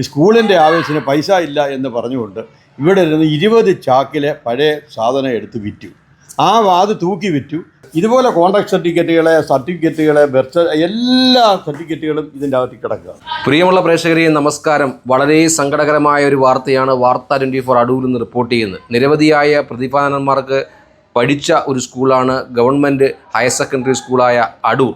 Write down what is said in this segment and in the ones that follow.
ഈ സ്കൂളിന്റെ ആവേശത്തിന് പൈസ ഇല്ല എന്ന് പറഞ്ഞുകൊണ്ട് ഇവിടെ ഇരുന്ന് ഇരുപത് ചാക്കിലെ പഴയ സാധനം എടുത്ത് വിറ്റു. ആ വാത് തൂക്കി വിറ്റു. ഇതുപോലെ കോൺട്രാക്ട് സർട്ടിഫിക്കറ്റുകളെ സർട്ടിഫിക്കറ്റുകളെ ബർത്ത് എല്ലാ സർട്ടിഫിക്കറ്റുകളും ഇതിന്റെ അകത്ത് കിടക്കുക. പ്രിയമുള്ള പ്രേക്ഷകരെ നമസ്കാരം. വളരെ സങ്കടകരമായ ഒരു വാർത്തയാണ് വാർത്ത ട്വന്റി ഫോർ അടൂരിൽ നിന്ന് റിപ്പോർട്ട് ചെയ്യുന്നത്. നിരവധിയായ പ്രതിഭാനന്മാർക്ക് പഠിച്ച ഒരു സ്കൂളാണ് ഗവൺമെന്റ് ഹയർ സെക്കൻഡറി സ്കൂളായ അടൂർ.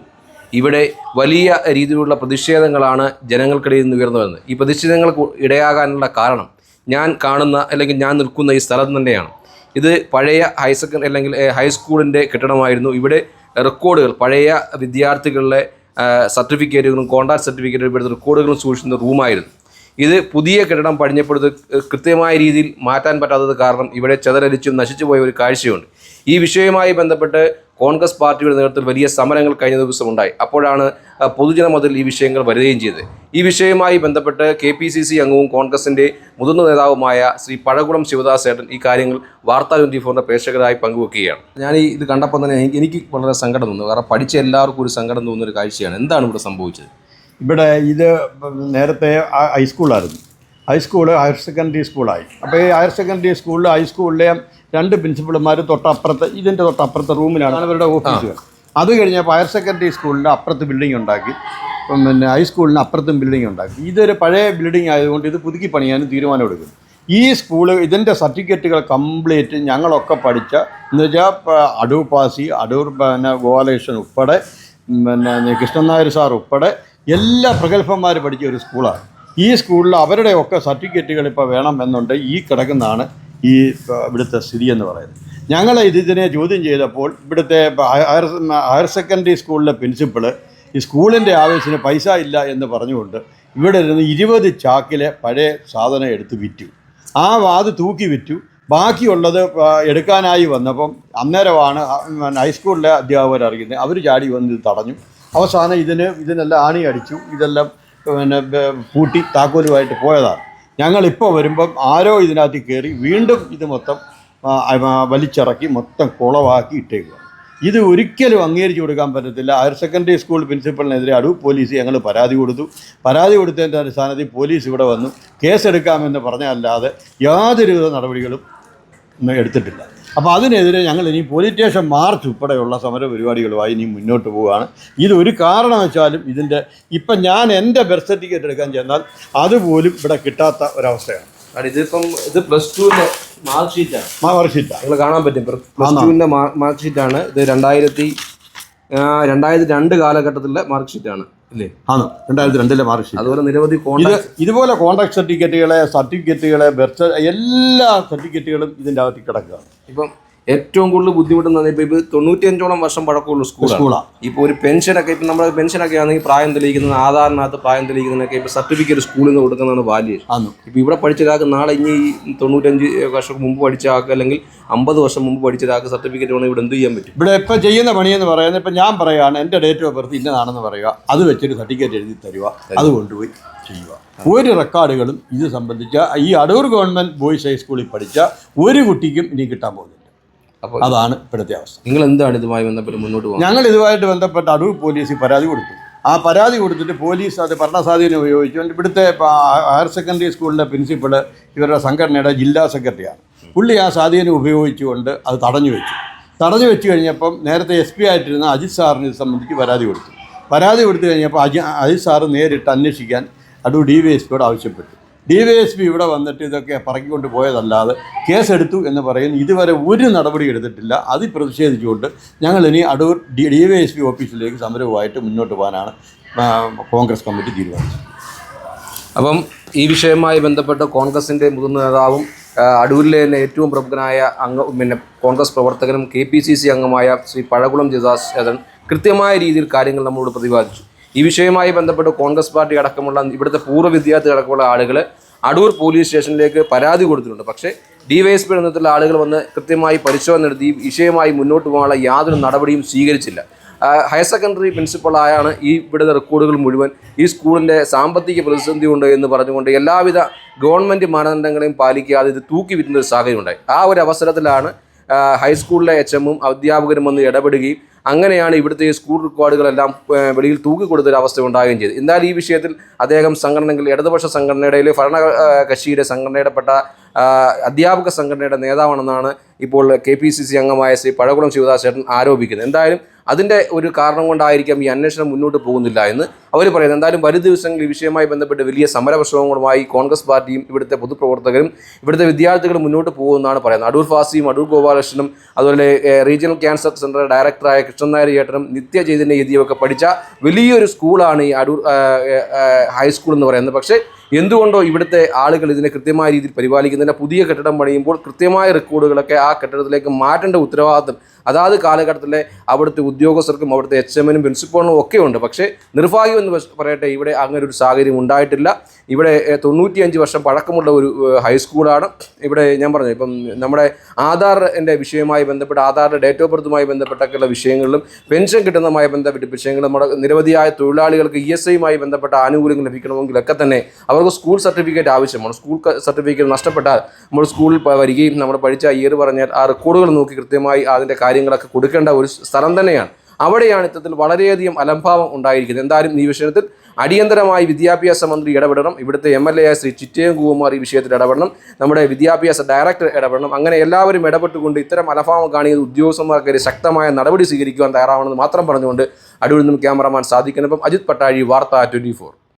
ഇവിടെ വലിയ രീതിയിലുള്ള പ്രതിഷേധങ്ങളാണ് ജനങ്ങൾക്കിടയിൽ നിന്ന് ഉയർന്നു വരുന്നത്. ഈ പ്രതിഷേധങ്ങൾക്ക് ഇടയാകാനുള്ള കാരണം ഞാൻ കാണുന്ന അല്ലെങ്കിൽ ഞാൻ നിൽക്കുന്ന ഈ സ്ഥലം തന്നെയാണ്. ഇത് പഴയ ഹയർ സെക്കൻഡറി അല്ലെങ്കിൽ ഹൈസ്കൂളിന്റെ കെട്ടിടമായിരുന്നു. ഇവിടെ റെക്കോർഡുകൾ പഴയ വിദ്യാർത്ഥികളുടെ സർട്ടിഫിക്കറ്റുകളും കോൺട്രാക്ട് സർട്ടിഫിക്കറ്റുകളും ഇവിടുത്തെ റെക്കോർഡുകളും സൂക്ഷിക്കുന്ന റൂമായിരുന്നു ഇത് പുതിയ കെട്ടിടം പണിഞ്ഞപ്പോഴത് കൃത്യമായ രീതിയിൽ മാറ്റാൻ പറ്റാത്തത് കാരണം ഇവിടെ ചെതലരിച്ചും നശിച്ചു പോയ ഒരു കാഴ്ചയുണ്ട്. ഈ വിഷയവുമായി ബന്ധപ്പെട്ട് കോൺഗ്രസ് പാർട്ടിയുടെ നേതൃത്വത്തിൽ വലിയ സമരങ്ങൾ കഴിഞ്ഞ ദിവസം ഉണ്ടായി. അപ്പോഴാണ് പൊതുജന മുതൽ ഈ വിഷയങ്ങൾ വരികയും ചെയ്തത്. ഈ വിഷയവുമായി ബന്ധപ്പെട്ട് കെ പി സി സി അംഗവും കോൺഗ്രസിന്റെ മുതിർന്ന നേതാവുമായ ശ്രീ പഴകുളം ശിവദാസ് ഏട്ടൻ ഈ കാര്യങ്ങൾ വാർത്താ ട്വന്റി ഫോറിന്റെ പ്രേക്ഷകരായി പങ്കുവെക്കുകയാണ്. ഞാൻ ഈ ഇത് കണ്ടപ്പോൾ തന്നെ എനിക്ക് വളരെ സങ്കടം തോന്നുന്നു കാരണം പഠിച്ച എല്ലാവർക്കും ഒരു സങ്കടം തോന്നുന്ന ഒരു കാഴ്ചയാണ്. എന്താണ് ഇവിടെ സംഭവിച്ചത്? ഇവിടെ ഇത് നേരത്തെ ഹൈസ്കൂളായിരുന്നു. ഹൈസ്കൂൾ ഹയർ സെക്കൻഡറി സ്കൂളായി. അപ്പോൾ ഈ ഹയർ സെക്കൻഡറി സ്കൂളിൽ ഹൈസ്കൂളിലെ രണ്ട് പ്രിൻസിപ്പൾമാർ തൊട്ടപ്പുറത്തെ ഇതിന്റെ തൊട്ടപ്പുറത്തെ റൂമിലാണ് അവരുടെ ഓഫീസ്. അത് കഴിഞ്ഞപ്പോൾ ഹയർ സെക്കൻഡറി സ്കൂളിന്റെ അപ്പുറത്ത് ബിൽഡിംഗ് ഉണ്ടാക്കി. പിന്നെ ഹൈസ്കൂളിന് അപ്പുറത്തും ബിൽഡിംഗ് ഉണ്ടാക്കി. ഇതൊരു പഴയ ബിൽഡിംഗ് ആയതുകൊണ്ട് ഇത് പുതുക്കി പണിയാനും തീരുമാനമെടുക്കും ഈ സ്കൂൾ ഇതിന്റെ സർട്ടിഫിക്കറ്റുകൾ കംപ്ലീറ്റ് ഞങ്ങളൊക്കെ പഠിച്ച എന്ന് വെച്ചാൽ അടൂർ പാസി അടൂർ പിന്നെ ഗോപാലകൃഷ്ണൻ ഉൾപ്പെടെ പിന്നെ കൃഷ്ണൻ നായർ സാർ ഉൾപ്പെടെ എല്ലാ പ്രഗത്ഭന്മാർ പഠിച്ച ഒരു സ്കൂളാണ് ഈ സ്കൂളിൽ അവരുടെയൊക്കെ സർട്ടിഫിക്കറ്റുകൾ ഇപ്പോൾ വേണം എന്നുണ്ട്. ഈ കിടക്കുന്നതാണ് ഈ ഇവിടുത്തെ സ്ഥിതി എന്ന് പറയുന്നത്. ഞങ്ങൾ ഇതിനെ ചോദ്യം ചെയ്തപ്പോൾ ഇവിടുത്തെ ഹയർ ഹയർ സെക്കൻഡറി സ്കൂളിലെ പ്രിൻസിപ്പൾ ഈ സ്കൂളിന്റെ ആവശ്യത്തിന് പൈസ ഇല്ല എന്ന് പറഞ്ഞുകൊണ്ട് ഇവിടെ ഇരുന്ന് ഇരുപത് ചാക്കിലെ പഴയ സാധനം എടുത്ത് വിറ്റു. ആ വാത് തൂക്കി വിറ്റു. ബാക്കിയുള്ളത് എടുക്കാനായി വന്നപ്പം അന്നേരമാണ് ഹൈസ്കൂളിലെ അധ്യാപകർ അറിയുന്നത്. അവർ ചാടി വന്ന് ഇത് തടഞ്ഞു. അവസാനം ഇതിന് ഇതിനെല്ലാം ആണി അടിച്ചു ഇതെല്ലാം പിന്നെ പൂട്ടി താക്കോലുമായിട്ട് പോയതാണ്. ഞങ്ങളിപ്പോൾ വരുമ്പം ആരോ ഇതിനകത്ത് കയറി വീണ്ടും ഇത് മൊത്തം വലിച്ചിറക്കി മൊത്തം കുളവാക്കി ഇട്ടേക്കുക ഇത് ഒരിക്കലും അംഗീകരിച്ചു കൊടുക്കാൻ പറ്റത്തില്ല. ഹയർ സെക്കൻഡറി സ്കൂൾ പ്രിൻസിപ്പലിനെതിരെ അടു പോലീസ് ഞങ്ങൾ പരാതി കൊടുത്തു. പരാതി കൊടുത്തതിന്റെ അടിസ്ഥാനത്തിൽ പോലീസ് ഇവിടെ വന്നു. കേസെടുക്കാമെന്ന് പറഞ്ഞല്ലാതെ യാതൊരുവിധ നടപടികളും എടുത്തിട്ടില്ല. അപ്പോൾ അതിനെതിരെ ഞങ്ങൾ ഇനി പോലീസ് സ്റ്റേഷൻ മാർച്ച് ഉൾപ്പെടെയുള്ള സമര പരിപാടികളുമായി ഇനി മുന്നോട്ട് പോവുകയാണ്. ഇത് ഒരു കാരണവശാലും ഇതിന്റെ ഇപ്പം ഞാൻ എന്റെ ബർത്ത് സർട്ടിഫിക്കറ്റ് എടുക്കാൻ ചെന്നാൽ അതുപോലും ഇവിടെ കിട്ടാത്ത ഒരവസ്ഥയാണ്. കാരണം ഇതിപ്പം ഇത് പ്ലസ് ടുവിന്റെ മാർക്ക് ഷീറ്റാണ് മാർക്ക് ഷീറ്റാണ് നിങ്ങൾ കാണാൻ പറ്റും. പ്ലസ് ടുവിന്റെ മാർക്ക് ഷീറ്റാണ് ഇത് രണ്ടായിരത്തി രണ്ടായിരത്തി രണ്ട് കാലഘട്ടത്തിലെ മാർക്ക് ഷീറ്റാണ് അല്ലേ? ആണ്? രണ്ടായിരത്തി രണ്ടിലെ മാർക്ക് ഷീറ്റ് അതുപോലെ നിരവധി കോൺടാക്ട് ഇതുപോലെ കോൺടാക്ട് സർട്ടിഫിക്കറ്റുകളെ സർട്ടിഫിക്കറ്റുകളെ ബർത്ത് എല്ലാ സർട്ടിഫിക്കറ്റുകളും ഇതിന്റെ അകത്ത് കിടക്കുകയാണ്. ഇപ്പം ഏറ്റവും കൂടുതൽ ബുദ്ധിമുട്ടുന്നത് ഇപ്പോൾ ഇത് തൊണ്ണൂറ്റിയഞ്ചോളം വർഷം പഴക്കമുള്ള സ്കൂളാണ് ഇപ്പോൾ ഒരു പെൻഷനൊക്കെ ഇപ്പം നമ്മുടെ പെൻഷനൊക്കെ ആണെങ്കിൽ പ്രായം തെളിയിക്കുന്നത് ആധാറിനകത്ത് പ്രായം തെളിയിക്കുന്നതിനൊക്കെ ഇപ്പോൾ സർട്ടിഫിക്കറ്റ് സ്കൂളിൽ നിന്ന് കൊടുക്കുന്നതാണ് വാല്യൂ ഇപ്പോൾ ഇവിടെ പഠിച്ച ഒരാൾക്ക് നാളെ ഇനി ഈ തൊണ്ണൂറ്റഞ്ച് വർഷം മുമ്പ് പഠിച്ച ആൾക്ക് അല്ലെങ്കിൽ അമ്പത് വർഷം മുമ്പ് പഠിച്ച ഒരാൾക്ക് സർട്ടിഫിക്കറ്റ് വേണമെങ്കിൽ ഇവിടെ എന്ത് ചെയ്യാൻ പറ്റും? ഇവിടെ ഇപ്പോൾ ചെയ്യുന്ന പണിയെന്ന് പറയുന്നത് ഇപ്പം ഞാൻ പറയുകയാണ് എന്റെ ഡേറ്റ് ഓഫ് ബർത്ത് ഇന്നതാണെന്ന് പറയുക. അത് വെച്ചൊരു സർട്ടിഫിക്കറ്റ് എഴുതി തരിക. അത് കൊണ്ടുപോയി ചെയ്യുക. ഒരു റെക്കോർഡുകളും ഇത് സംബന്ധിച്ച ഈ അടൂർ ഗവൺമെന്റ് ബോയ്സ് ഹൈസ്കൂളിൽ പഠിച്ച ഒരു കുട്ടിക്കും ഇനി കിട്ടാൻ പോകുന്നില്ല. അപ്പോൾ അതാണ് ഇപ്പോഴത്തെ അവസ്ഥ. നിങ്ങൾ എന്താണ് ഇതുമായി ബന്ധപ്പെട്ട് മുന്നോട്ട് പോകുന്നത് ഞങ്ങൾ ഇതുമായിട്ട് ബന്ധപ്പെട്ട് അടൂർ പോലീസിൽ പരാതി കൊടുത്തു. ആ പരാതി കൊടുത്തിട്ട് പോലീസ് അത് ഭരണസ്വാധീനം ഉപയോഗിച്ചുകൊണ്ട് ഇവിടുത്തെ ഹയർ സെക്കൻഡറി സ്കൂളിലെ പ്രിൻസിപ്പൾ ഇവരുടെ സംഘടനയുടെ ജില്ലാ സെക്രട്ടറിയാണ്. പുള്ളി ആ സ്വാധീനം ഉപയോഗിച്ചുകൊണ്ട് അത് തടഞ്ഞു വെച്ചു. തടഞ്ഞു വെച്ച് കഴിഞ്ഞപ്പം നേരത്തെ എസ് പി ആയിട്ടിരുന്ന അജിത് സാറിനെ ഇത് സംബന്ധിച്ച് പരാതി കൊടുത്തു. പരാതി കൊടുത്തു കഴിഞ്ഞപ്പോൾ അജി അജിത് സാറ് നേരിട്ട് അന്വേഷിക്കാൻ അടൂർ ഡി വൈ എസ് പിയോട് ആവശ്യപ്പെട്ടു. ഡി വൈ എസ് പി ഇവിടെ വന്നിട്ട് ഇതൊക്കെ പറക്കിക്കൊണ്ട് പോയതല്ലാതെ കേസെടുത്തു എന്ന് പറയുന്നു ഇതുവരെ ഒരു നടപടി എടുത്തിട്ടില്ല. അതിൽ പ്രതിഷേധിച്ചുകൊണ്ട് ഞങ്ങൾ ഇനി Adoor D D Y S P ഓഫീസിലേക്ക് സമരവുമായിട്ട് മുന്നോട്ട് പോകാനാണ് കോൺഗ്രസ് കമ്മിറ്റി തീരുമാനിച്ചത്. അപ്പം ഈ വിഷയവുമായി ബന്ധപ്പെട്ട് കോൺഗ്രസിന്റെ മുതിർന്ന നേതാവും അടൂരിലെ തന്നെ ഏറ്റവും പ്രമുഖനായ അംഗ പിന്നെ കോൺഗ്രസ് പ്രവർത്തകനും കെ പി സി സി അംഗമായ ശ്രീ പഴകുളം ജദാസ് ചേതൻ കൃത്യമായ രീതിയിൽ കാര്യങ്ങൾ നമ്മളോട് പ്രതിപാദിച്ചു. ഈ വിഷയവുമായി ബന്ധപ്പെട്ട് കോൺഗ്രസ് പാർട്ടി അടക്കമുള്ള ഇവിടുത്തെ പൂർവ വിദ്യാർത്ഥി അടക്കമുള്ള ആളുകൾ അടൂർ പോലീസ് സ്റ്റേഷനിലേക്ക് പരാതി കൊടുത്തിട്ടുണ്ട്. പക്ഷേ ഡിവൈഎസ്പി നേതൃത്വത്തിലുള്ള ആളുകൾ വന്ന് കൃത്യമായി പരിശോധന നടത്തി വിഷയമായി മുന്നോട്ട് പോകാനുള്ള യാതൊരു നടപടിയും സ്വീകരിച്ചില്ല. ഹയർ സെക്കൻഡറി പ്രിൻസിപ്പളായാണ് ഈ ഇവിടുത്തെ റെക്കോർഡുകൾ മുഴുവൻ ഈ സ്കൂളിന്റെ സാമ്പത്തിക പ്രതിസന്ധി ഉണ്ട് എന്ന് പറഞ്ഞുകൊണ്ട് എല്ലാവിധ ഗവൺമെന്റ് മാനദണ്ഡങ്ങളെയും പാലിക്കാതെ ഇത് തൂക്കി വിറ്റുന്ന ഒരു സാഹചര്യം ഉണ്ടായി. ആ ഒരു അവസരത്തിലാണ് ഹൈസ്കൂളിലെ എച്ച് എമ്മും അധ്യാപകരും വന്ന് ഇടപെടുകയും അങ്ങനെയാണ് ഇവിടുത്തെ ഈ സ്കൂൾ റെക്കോർഡുകളെല്ലാം വെളിയിൽ തൂക്കി കൊടുത്തൊരു അവസ്ഥ ഉണ്ടാകുകയും ചെയ്തു എന്നാൽ ഈ വിഷയത്തിൽ അദ്ദേഹം സംഘടനകൾ ഇടതുപക്ഷ സംഘടനയുടെ ഭരണ കക്ഷിയുടെ സംഘടനയുടെ പെട്ട അധ്യാപക സംഘടനയുടെ നേതാവാണെന്നാണ് ഇപ്പോൾ കെ പി സി സി അംഗമായ ശ്രീ പഴകുളം ശിവദാസ് ചേട്ടൻ ആരോപിക്കുന്നത്. എന്തായാലും അതിന്റെ ഒരു കാരണം കൊണ്ടായിരിക്കാം ഈ അന്വേഷണം മുന്നോട്ട് പോകുന്നില്ല എന്ന് അവർ പറയുന്നത് എന്തായാലും വരും ദിവസങ്ങളിൽ ഈ വിഷയവുമായി ബന്ധപ്പെട്ട് വലിയ സമരപ്രശ്നങ്ങളുമായി കോൺഗ്രസ് പാർട്ടിയും ഇവിടുത്തെ പൊതുപ്രവർത്തകരും ഇവിടുത്തെ വിദ്യാർത്ഥികളും മുന്നോട്ട് പോകുമെന്നാണ് പറയുന്നത്. അടൂർ ഫാസിയും അടൂർ ഗോപാലകൃഷ്ണനും അതുപോലെ റീജിയണൽ ക്യാൻസർ സെന്റർ ഡയറക്ടറായ കൃഷ്ണൻ നായർ ചേട്ടനും നിത്യചൈതന്യ യതിയൊക്കെ പഠിച്ച വലിയൊരു സ്കൂളാണ് ഈ അടൂർ ഹൈസ്കൂൾ എന്ന് പറയുന്നത്. പക്ഷേ എന്തുകൊണ്ടോ ഇവിടുത്തെ ആളുകൾ ഇതിനെ കൃത്യമായ രീതിയിൽ പരിപാലിക്കുന്നതിന് പുതിയ കെട്ടിടം പണിയുമ്പോൾ കൃത്യമായ റെക്കോർഡുകളൊക്കെ ആ കെട്ടിടത്തിലേക്ക് മാറ്റേണ്ട ഉത്തരവാദിത്തം അതാത് കാലഘട്ടത്തിലെ അവിടുത്തെ ഉദ്യോഗസ്ഥർക്കും അവിടുത്തെ എച്ച് എമ്മിനും പ്രിൻസിപ്പളിനും ഒക്കെ ഉണ്ട്. പക്ഷേ നിർഭാഗ്യം എന്ന് പറയട്ടെ ഇവിടെ അങ്ങനെ ഒരു സാഹചര്യം ഉണ്ടായിട്ടില്ല. ഇവിടെ തൊണ്ണൂറ്റിയഞ്ച് വർഷം പഴക്കമുള്ള ഒരു ഹൈസ്കൂളാണ്. ഇവിടെ ഞാൻ പറഞ്ഞു ഇപ്പം നമ്മുടെ ആധാറിന്റെ വിഷയവുമായി ബന്ധപ്പെട്ട് ആധാറിന്റെ ഡേറ്റ് ഓഫ് ബർത്തുമായി ബന്ധപ്പെട്ടൊക്കെയുള്ള വിഷയങ്ങളിലും പെൻഷൻ കിട്ടുന്നതുമായി ബന്ധപ്പെട്ട വിഷയങ്ങളും നമ്മുടെ നിരവധിയായ തൊഴിലാളികൾക്ക് ഇ എസ് ഐയുമായി ബന്ധപ്പെട്ട ആനുകൂല്യങ്ങൾ ലഭിക്കണമെങ്കിലൊക്കെ തന്നെ അവർക്ക് സ്കൂൾ സർട്ടിഫിക്കറ്റ് ആവശ്യമാണ്. സ്കൂൾ സർട്ടിഫിക്കറ്റ് നഷ്ടപ്പെട്ടാൽ നമ്മൾ സ്കൂളിൽ വരികയും നമ്മൾ പഠിച്ച ഇയർ പറഞ്ഞാൽ ആ റെക്കോർഡുകൾ നോക്കി കൃത്യമായി അതിന്റെ കാര്യങ്ങളൊക്കെ കൊടുക്കേണ്ട ഒരു സ്ഥലം തന്നെയാണ്. അവിടെയാണ് ഇത്തരത്തിൽ വളരെയധികം അലംഭാവം ഉണ്ടായിരിക്കുന്നത്. എന്തായാലും ഈ വിഷയത്തിൽ അടിയന്തരമായി വിദ്യാഭ്യാസ മന്ത്രി ഇടപെടണം. ഇവിടുത്തെ M L A Shri Chittayam Kumar ഈ വിഷയത്തിൽ ഇടപെടണം. നമ്മുടെ വിദ്യാഭ്യാസ ഡയറക്ടർ ഇടപെടണം. അങ്ങനെ എല്ലാവരും ഇടപെട്ടുകൊണ്ട് ഇത്തരം അലംഭാവം കാണിക്കുന്ന ഉദ്യോഗസ്ഥന്മാർക്കെതിരെ ശക്തമായ നടപടി സ്വീകരിക്കുവാൻ തയ്യാറാവണമെന്ന് മാത്രം പറഞ്ഞുകൊണ്ട് അടൂരിൽ നിന്നും ക്യാമറമാൻ സാധിക്കുന്നപ്പം അജിത് പട്ടാഴി വാർത്ത ട്വന്റി